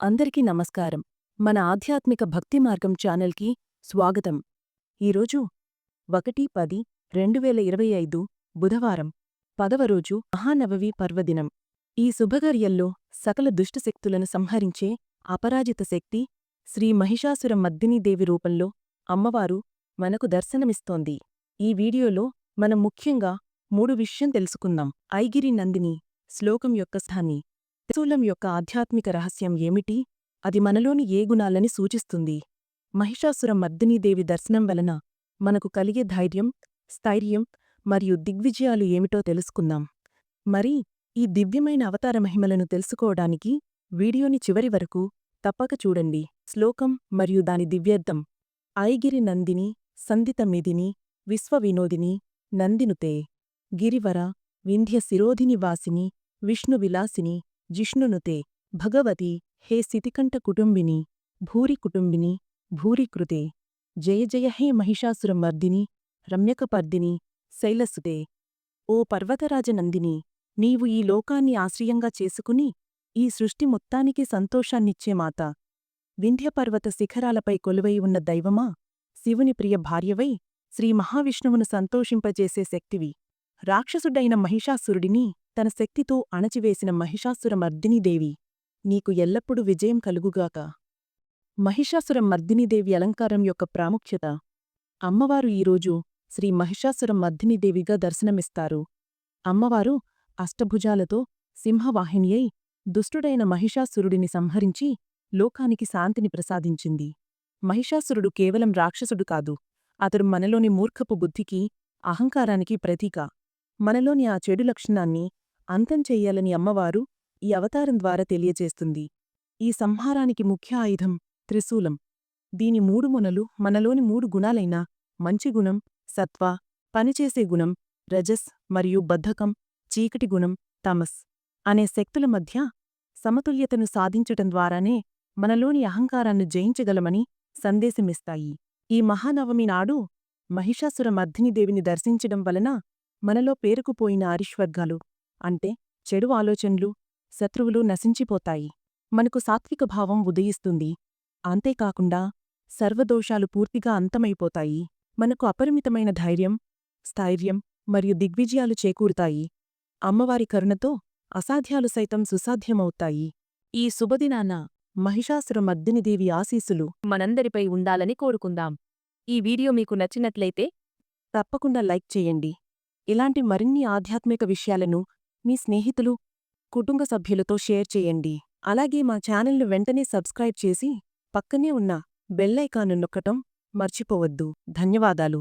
అందరికీ నమస్కారం. మన ఆధ్యాత్మిక భక్తి మార్గం ఛానల్కి స్వాగతం. ఈరోజు ఒకటి పది రెండు వేల ఇరవై ఐదు బుధవారం పదవ రోజు మహానవవి పర్వదినం. ఈ శుభగర్యల్లో సకల దుష్టశక్తులను సంహరించే అపరాజిత శక్తి శ్రీ మహిషాసుర మద్దినీదేవి రూపంలో అమ్మవారు మనకు దర్శనమిస్తోంది. ఈ వీడియోలో మనం ముఖ్యంగా మూడు విషయం తెలుసుకుందాం. ఐగిరి నందిని శ్లోకం యొక్క స్థాన్ని త్రిశూలం యొక్క ఆధ్యాత్మిక రహస్యం ఏమిటి? అది మనలోని ఏ గుణాలని సూచిస్తుంది? మహిషాసుర మర్దినీదేవి దర్శనం వలన మనకు కలిగే ధైర్యం స్థైర్యం మరియు దిగ్విజయాలు ఏమిటో తెలుసుకుందాం. మరి ఈ దివ్యమైన అవతార మహిమలను తెలుసుకోవడానికి వీడియోని చివరి వరకు తప్పక చూడండి. శ్లోకం మరియు దాని దివ్యర్థం. ఐగిరి నందిని సంధితమిదిని విశ్వవినోదిని నందినుతే. గిరివర వింధ్య శిరోధిని వాసిని విష్ణువిలాసిని జిష్ణునుతే భగవతి హే సితికంఠ కుటుంబిని భూరి కుటుంబిని భూరికృతే జయ జయ హే మహిషాసురమర్దిని రమ్యకపర్దిని శైలసుతే ఓ పర్వతరాజనందిని నీవు ఈ లోకాన్ని ఆశ్రయంగా చేసుకుని ఈ సృష్టి మొత్తానికి సంతోషాన్నిచ్చే మాత. వింధ్యపర్వత శిఖరాలపై కొలువై ఉన్న దైవమా? శివుని ప్రియ భార్యవై శ్రీ మహావిష్ణువును సంతోషింపజేసే శక్తివి. రాక్షసుడైన మహిషాసురుడిని తన శక్తితో అణచివేసిన మహిషాసురమర్దినీదేవి నీకు ఎల్లప్పుడూ విజయం కలుగుగాక. మహిషాసుర మర్దినీదేవి అలంకారం యొక్క ప్రాముఖ్యత. అమ్మవారు ఈరోజు శ్రీ మహిషాసుర మర్దినీదేవిగా దర్శనమిస్తారు. అమ్మవారు అష్టభుజాలతో సింహవాహినియై దుష్టుడైన మహిషాసురుడిని సంహరించి లోకానికి శాంతిని ప్రసాదించింది. మహిషాసురుడు కేవలం రాక్షసుడు కాదు అతడు మనలోని మూర్ఖపు బుద్ధికి అహంకారానికి ప్రతీక. మనలోని ఆ చెడు లక్షణాన్ని అంతం చెయ్యాలని అమ్మవారు ఈ అవతారం ద్వారా తెలియజేస్తుంది. ఈ సంహారానికి ముఖ్య ఆయుధం త్రిశూలం. దీని మూడు మొనలు మనలోని మూడు గుణాలైన మంచి గుణం సత్వ పనిచేసే గుణం రజస్ మరియు బద్ధకం చీకటి గుణం తమస్ అనే శక్తుల మధ్య సమతుల్యతను సాధించటం ద్వారానే మనలోని అహంకారాన్ని జయించగలమని సందేశమిస్తాయి. ఈ మహానవమి నాడు మహిషాసుర మర్ధినిదేవిని దర్శించడం వలన మనలో పేరుకుపోయిన ఆరిష్వర్గాలు అంటే చెడు ఆలోచనలు శత్రువులు నశించిపోతాయి. మనకు సాత్విక భావం ఉదయిస్తుంది. అంతేకాకుండా సర్వదోషాలు పూర్తిగా అంతమైపోతాయి. మనకు అపరిమితమైన ధైర్యం స్థైర్యం మరియు దిగ్విజయాలు చేకూరుతాయి. అమ్మవారి కరుణతో అసాధ్యాలు సైతం సుసాధ్యమవుతాయి. ఈ శుభదినాన మహిషాసుర మద్దినిదేవి ఆశీస్సులు మనందరిపై ఉండాలని కోరుకుందాం. ఈ వీడియో మీకు నచ్చినట్లయితే తప్పకుండా లైక్ చేయండి. ఇలాంటి మరిన్ని ఆధ్యాత్మిక విషయాలను మీ స్నేహితులు కుటుంబ సభ్యులతో షేర్ చేయండి. అలాగే మా ఛానల్ను వెంటనే సబ్స్క్రైబ్ చేసి పక్కనే ఉన్న బెల్లైకాను నొక్కటం మర్చిపోవద్దు. ధన్యవాదాలు.